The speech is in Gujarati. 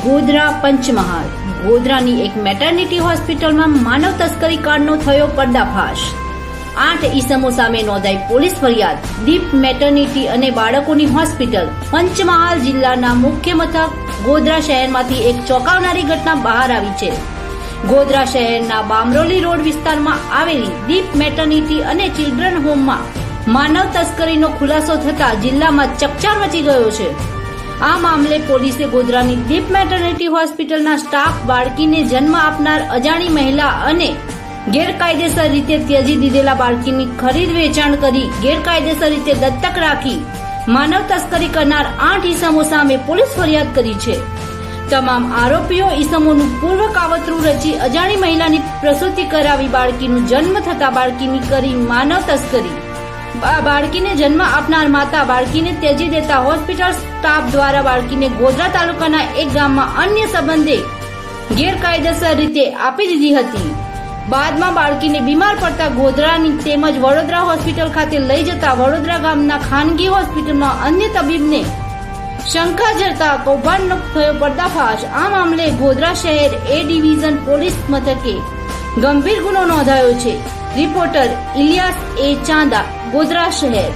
ગોધરા પંચમહાલ. ગોધરાની એક મેટર્નિટી હોસ્પિટલમાં માનવ તસ્કરી કાંડનો થયો પર્દાફાશ. આઠ ઈસમો સામે નોંધાઈ પોલીસ ફરિયાદ. દીપ મેટર્નિટી અને બાળકોની હોસ્પિટલ. પંચમહાલ જિલ્લાના મુખ્ય મથક ગોધરા શહેરમાંથી એક ચોંકાવનારી ઘટના બહાર આવી છે. ગોધરા શહેરના બામરોલી રોડ વિસ્તારમાં આવેલી દીપ મેટર્નિટી અને ચિલ્ડ્રન હોમમાં માનવ તસ્કરીનો ખુલાસો થતા જિલ્લામાં ચકચાર મચી ગયો છે. આ મામલે પોલીસે ગોધરાની દીપ મેટર્નિટી હોસ્પિટલના સ્ટાફ બાળકીને જન્મ આપનાર અજાણી મહિલા અને ગેરકાયદેસર રીતે ત્યજી દીધેલા બાળકીની ખરીદ વેચાણ કરી ગેરકાયદેસર રીતે દત્તક રાખી માનવ તસ્કરી કરનાર આઠ ઈસમો સામે પોલીસ ફરિયાદ કરી છે. તમામ આરોપીઓ ઈસમોનું પૂર્વ કાવતરું રચી અજાણી મહિલાની પ્રસૂતિ કરાવી બાળકીનું જન્મ થતા બાળકીની કરી માનવ તસ્કરી. બાળકીને જન્મ આપનાર માતા બાળકીને ત્યજી દેતા હોસ્પિટલ સ્ટાફ દ્વારા બાળકીને ગોધરા તાલુકાના એક ગામમાં અન્ય સંબંધે ગેરકાયદેસર રીતે આપી દીધી હતી. બાદમાં બાળકીને બીમાર પડતા ગોધરાની તેમજ વડોદરા હોસ્પિટલ ખાતે લઈ જતા વડોદરા ગામના ખાનગી હોસ્પિટલમાં અન્ય તબીબને શંકા જતા કૌભાંડનો થયો પર્દાફાશ. આ મામલે ગોધરા શહેર એ ડિવિઝન પોલીસ મથકે ગંભીર ગુનો નોંધાયો છે. રિપોર્ટર ઇલિયાસ એ ચાંદા ગોધરા શહેર